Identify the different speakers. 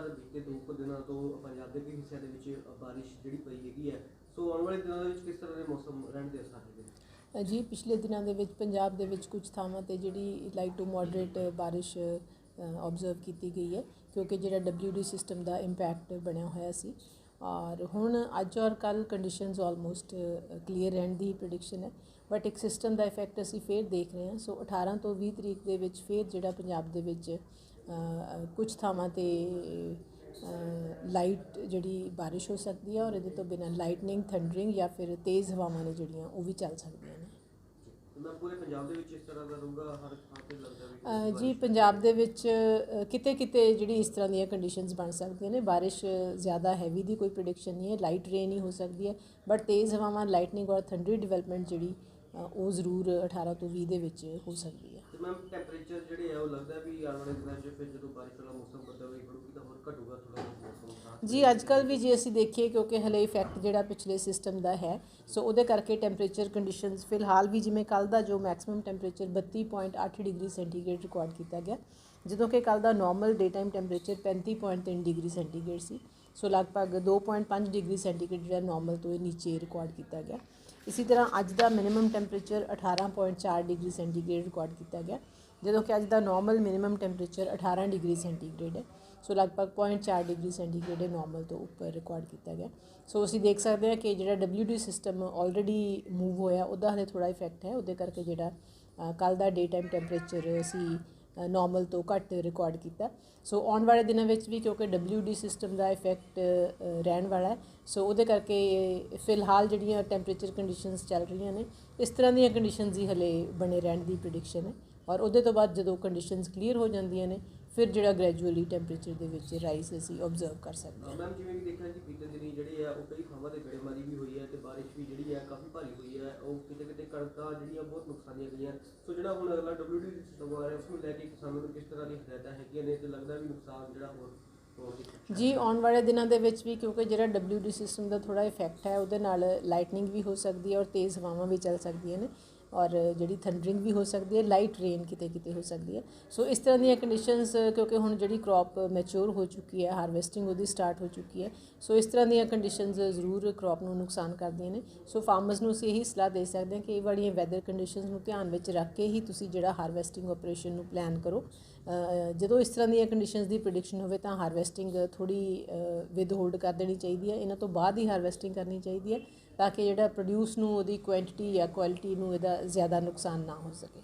Speaker 1: ਲਗਾਤਾਰ ਬੀਤੇ ਦੋ ਕੁ ਦਿਨਾਂ ਤੋਂ ਪੰਜਾਬ ਦੇ ਕਈ ਹਿੱਸਿਆਂ ਦੇ ਵਿੱਚ ਬਾਰਿਸ਼ ਜਿਹੜੀ ਪਈ ਹੈਗੀ ਹੈ। ਸੋ ਆਉਣ ਵਾਲੇ ਦਿਨਾਂ ਦੇ ਵਿੱਚ ਕਿਸ ਤਰ੍ਹਾਂ ਦੇ ਮੌਸਮ ਰਹਿਣ ਦੇ ਅਸਾਰ ਹੈਗੇ ਨੇ?
Speaker 2: ਜੀ, ਪਿਛਲੇ ਦਿਨਾਂ ਦੇ ਵਿੱਚ ਪੰਜਾਬ ਦੇ ਵਿੱਚ ਕੁਝ ਥਾਵਾਂ ਤੇ ਜਿਹੜੀ ਲਾਈਟ ਟੂ ਮੋਡਰੇਟ ਬਾਰਿਸ਼ ਆਬਜ਼ਰਵ ਕੀਤੀ ਗਈ ਹੈ। ਕਿਉਂਕਿ ਜਿਹੜਾ WD ਸਿਸਟਮ ਦਾ ਇੰਪੈਕਟ ਬਣਿਆ ਹੋਇਆ ਸੀ। ਔਰ ਹੁਣ ਅੱਜ ਔਰ ਕੱਲ ਕੰਡੀਸ਼ਨਸ ਆਲਮੋਸਟ ਕਲੀਅਰ ਰਹਿਣ ਦੀ ਪ੍ਰੈਡਿਕਸ਼ਨ ਹੈ। ਬਟ ਇੱਕ ਸਿਸਟਮ ਦਾ ਇਫੈਕਟ ਅਸੀਂ ਫੇਰ ਦੇਖ ਰਹੇ ਹਾਂ। ਸੋ 18 ਤੋਂ 20 ਤਰੀਕ ਦੇ ਵਿੱਚ ਫੇਰ ਜਿਹੜਾ ਪੰਜਾਬ ਦੇ ਵਿੱਚ ਕੁਝ ਥਾਵਾਂ ਤੇ ਲਾਈਟ ਜਿਹੜੀ ਬਾਰਿਸ਼ ਹੋ ਸਕਦੀ ਹੈ ਔਰ ਇਹਦੇ ਤੋਂ ਬਿਨਾਂ ਲਾਈਟਨਿੰਗ ਥੰਡਰਿੰਗ ਜਾਂ ਫਿਰ ਤੇਜ਼ ਹਵਾਵਾਂ ਨੇ ਜਿਹੜੀਆਂ ਉਹ ਵੀ ਚੱਲ ਸਕਦੀਆਂ ਨੇ
Speaker 1: ਤੇ ਮੈਂ ਪੂਰੇ ਪੰਜਾਬ ਦੇ ਵਿੱਚ ਇਸ ਤਰ੍ਹਾਂ ਦਾ ਰਹੂਗਾ ਹਰ ਥਾਂ ਤੇ ਲੱਗਦਾ ਵੀ
Speaker 2: ਅ, ਜੀ ਪੰਜਾਬ ਦੇ ਵਿੱਚ ਕਿਤੇ ਕਿਤੇ ਜਿਹੜੀ ਇਸ ਤਰ੍ਹਾਂ ਦੀਆਂ ਕੰਡੀਸ਼ਨਸ ਬਣ ਸਕਦੀਆਂ ਨੇ ਬਾਰਿਸ਼ ਜ਼ਿਆਦਾ ਹੈਵੀ ਦੀ ਕੋਈ ਪ੍ਰੈਡਿਕਸ਼ਨ ਨਹੀਂ ਹੈ ਲਾਈਟ ਰੇਨ ਹੀ ਹੋ ਸਕਦੀ ਹੈ ਬਟ ਤੇਜ਼ ਹਵਾਵਾਂ ਲਾਈਟਨਿੰਗ ਔਰ ਥੰਡਰੀ ਡਿਵੈਲਪਮੈਂਟ ਜਿਹੜੀ ਉਹ ਜ਼ਰੂਰ 18 ਤੋਂ 20 ਦੇ ਵਿੱਚ ਹੋ ਸਕਦੀ ਹੈ।
Speaker 1: ਤੇ ਮੈਮ ਟੈਂਪਰੇਚਰ ਜਿਹੜੇ ਆ ਉਹ ਲੱਗਦਾ ਵੀ ਆਉਣ ਵਾਲੇ ਦਿਨਾਂ 'ਚ ਫਿਰ ਜਦੋਂ ਬਾਰਿਸ਼ ਵਾਲਾ ਮੌਸਮ ਬਦਲ ਹੋਈ ਖੜੂਗੀ ਤਾਂ ਹੋਰ ਘਟੂਗਾ।
Speaker 2: ਜੀ ਅੱਜ ਕੱਲ ਵੀ ਜੇ ਅਸੀਂ ਦੇਖੀਏ ਕਿਉਂਕਿ ਹਲੇ ਇਫੈਕਟ ਜਿਹੜਾ ਪਿਛਲੇ ਸਿਸਟਮ ਦਾ ਹੈ ਸੋ ਉਹਦੇ ਕਰਕੇ ਟੈਂਪਰੇਚਰ ਕੰਡੀਸ਼ਨਸ ਫਿਲਹਾਲ ਵੀ ਜਿਵੇਂ ਕੱਲ ਦਾ ਜੋ maximum temperature 32.8 degree centigrade record ਕੀਤਾ ਗਿਆ, ਜਦੋਂ ਕਿ ਕੱਲ ਦਾ normal day time temperature 35.3 degree centigrade ਸੀ ਸੋ ਲਗਭਗ 2.5 ਡਿਗਰੀ ਸੈਂਟੀਗ੍ਰੇਡ ਜਿਹੜਾ ਨਾਰਮਲ ਤੋਂ ਇਹ ਨੀਚੇ ਰਿਕਾਰਡ ਕੀਤਾ ਗਿਆ। ਇਸੇ ਤਰ੍ਹਾਂ ਅੱਜ ਦਾ minimum temperature 18.4 degree centigrade record ਕੀਤਾ ਗਿਆ। ਜਦੋਂ ਕਿ ਅੱਜ ਦਾ normal minimum temperature 18 degree centigrade ਹੈ ਸੋ ਲਗਭਗ 0.4 ਡਿਗਰੀ ਸੈਂਟੀਗ੍ਰੇਡ ਨੋਰਮਲ ਤੋਂ ਉੱਪਰ ਰਿਕਾਰਡ ਕੀਤਾ ਗਿਆ। ਸੋ ਅਸੀਂ ਦੇਖ ਸਕਦੇ ਹਾਂ ਕਿ ਜਿਹੜਾ WD ਸਿਸਟਮ ਆਲਰੇਡੀ ਮੂਵ ਹੋਇਆ, ਉਹਦਾ ਹਲੇ ਥੋੜਾ ਇਫੈਕਟ ਹੈ, ਉਹਦੇ ਕਰਕੇ ਜਿਹੜਾ ਕੱਲ ਦਾ ਡੇ ਟਾਈਮ ਟੈਂਪਰੇਚਰ ਅਸੀਂ ਨਾਰਮਲ ਤੋਂ ਘੱਟ ਰਿਕਾਰਡ ਕੀਤਾ। ਸੋ ਆਉਣ ਵਾਲੇ ਦਿਨਾਂ ਵਿੱਚ ਵੀ ਕਿਉਂਕਿ WD ਸਿਸਟਮ ਦਾ ਇਫੈਕਟ ਰਹਿਣ ਵਾਲਾ ਹੈ ਸੋ ਉਹਦੇ ਕਰਕੇ ਫਿਲਹਾਲ ਜਿਹੜੀਆਂ ਟੈਂਪਰੇਚਰ ਕੰਡੀਸ਼ਨਸ ਚੱਲ ਰਹੀਆਂ ਨੇ, ਇਸ ਤਰ੍ਹਾਂ ਦੀਆਂ ਕੰਡੀਸ਼ਨਸ ਹੀ ਹਲੇ ਬਣੇ ਰਹਿਣ ਦੀ ਪ੍ਰੈਡਿਕਸ਼ਨ ਹੈ। ਔਰ ਉਹਦੇ ਤੋਂ ਬਾਅਦ ਜਦੋਂ ਕੰਡੀਸ਼ਨਸ ਕਲੀਅਰ ਹੋ ਜਾਂਦੀਆਂ ਨੇ ਫਿਰ ਜਿਹੜਾ ਗ੍ਰੈਜੂਅਲੀ ਟੈਂਪਰੇਚਰ ਦੇ ਵਿੱਚ ਰਾਈਜ਼ ਅਸੀਂ ਆਬਜ਼ਰਵ ਕਰ ਸਕਦੇ ਹਾਂ।
Speaker 1: ਮੈਮ ਜਿਵੇਂ ਕਿ ਦੇਖਿਆ ਜੀ ਬੀਤੇ ਦਿਨੀ ਜਿਹੜੀ ਆ ਉਹ ਕਈ ਥਾਵਾਂ ਤੇ ਗੜੇਮਾਰੀ ਵੀ ਹੋਈ ਹੈ ਤੇ ਬਾਰਿਸ਼ ਵੀ ਜਿਹੜੀ ਹੈ ਕਾਫੀ ਭਾਰੀ ਹੋਈ ਹੈ ਉਹ ਕਿਤੇ ਕਿਤੇ ਕਣਕਾਂ ਜਿਹੜੀਆਂ ਬਹੁਤ ਨੁਕਸਾਨੀਆਂ ਗਈਆਂ। ਸੋ ਜਿਹੜਾ ਹੁਣ ਅਗਲਾ WD ਸਿਸਟਮ ਆ ਰਿਹਾ ਉਸ ਨੂੰ ਲੈ ਕੇ ਕਿਸਾਨਾਂ ਨੂੰ ਕਿਸ ਤਰ੍ਹਾਂ ਦੀ ਹਦਾਇਤਾਂ ਹੈਗੀਆਂ ਨੇ ਤੇ ਲੱਗਦਾ ਵੀ ਨੁਕਸਾਨ ਜਿਹੜਾ ਹੋਰ
Speaker 2: ਜੀ ਆਉਣ ਵਾਲੇ ਦਿਨਾਂ ਦੇ ਵਿੱਚ ਵੀ ਕਿਉਂਕਿ ਜਿਹੜਾ WD ਸਿਸਟਮ ਦਾ ਥੋੜਾ ਇਫੈਕਟ ਹੈ ਉਹਦੇ ਨਾਲ ਲਾਈਟਨਿੰਗ ਵੀ ਹੋ ਸਕਦੀ ਹੈ ਔਰ ਤੇਜ਼ ਹਵਾਵਾਂ ਵੀ ਚੱਲ ਸਕਦੀਆਂ ਨੇ। ਔਰ ਜਿਹੜੀ ਥੰਡਰਿੰਗ ਵੀ ਹੋ ਸਕਦੀ ਹੈ ਲਾਈਟ ਰੇਨ ਕਿਤੇ ਕਿਤੇ ਹੋ ਸਕਦੀ ਹੈ। ਸੋ ਇਸ ਤਰ੍ਹਾਂ ਦੀਆਂ ਕੰਡੀਸ਼ਨਸ ਕਿਉਂਕਿ ਹੁਣ ਜਿਹੜੀ ਕ੍ਰੌਪ ਮੈਚੁਰ ਹੋ ਚੁੱਕੀ ਹੈ ਹਾਰਵੈਸਟਿੰਗ ਉਹਦੀ ਸਟਾਰਟ ਹੋ ਚੁੱਕੀ ਹੈ। ਸੋ ਇਸ ਤਰ੍ਹਾਂ ਦੀਆਂ ਕੰਡੀਸ਼ਨਸ ਜ਼ਰੂਰ ਕ੍ਰੌਪ ਨੂੰ ਨੁਕਸਾਨ ਕਰਦੀਆਂ ਨੇ। ਸੋ ਫਾਰਮਰਸ ਨੂੰ ਅਸੀਂ ਇਹੀ ਸਲਾਹ ਦੇ ਸਕਦੇ ਹਾਂ ਕਿ ਇਹ ਵਾਲੀਆਂ ਵੈਦਰ ਕੰਡੀਸ਼ਨਸ ਨੂੰ ਧਿਆਨ ਵਿੱਚ ਰੱਖ ਕੇ ਹੀ ਤੁਸੀਂ ਜਿਹੜਾ ਹਾਰਵੈਸਟਿੰਗ ਆਪਰੇਸ਼ਨ ਨੂੰ ਪਲਾਨ ਕਰੋ। ਜਦੋਂ ਇਸ ਤਰ੍ਹਾਂ ਦੀਆਂ ਕੰਡੀਸ਼ਨਸ ਦੀ ਪ੍ਰੈਡਿਕਸ਼ਨ ਹੋਵੇ ਤਾਂ ਹਾਰਵੈਸਟਿੰਗ ਥੋੜੀ ਵਿਦ ਹੋਲਡ ਕਰ ਦੇਣੀ ਚਾਹੀਦੀ ਹੈ। ਇਹਨਾਂ ਤੋਂ ਬਾਅਦ ਹੀ ਹਾਰਵੈਸਟਿੰਗ ਕਰਨੀ ਚਾਹੀਦੀ ਹੈ। ਤਾਂ ਕਿ ਜਿਹੜਾ ਪ੍ਰੋਡਿਊਸ ਨੂੰ ਉਹਦੀ ਕੁਆਂਟੀਟੀ ਜਾਂ ਕੁਆਲਿਟੀ ਨੂੰ ਇਹਦਾ ਜ਼ਿਆਦਾ ਨੁਕਸਾਨ ਨਾ ਹੋ ਸਕੇ।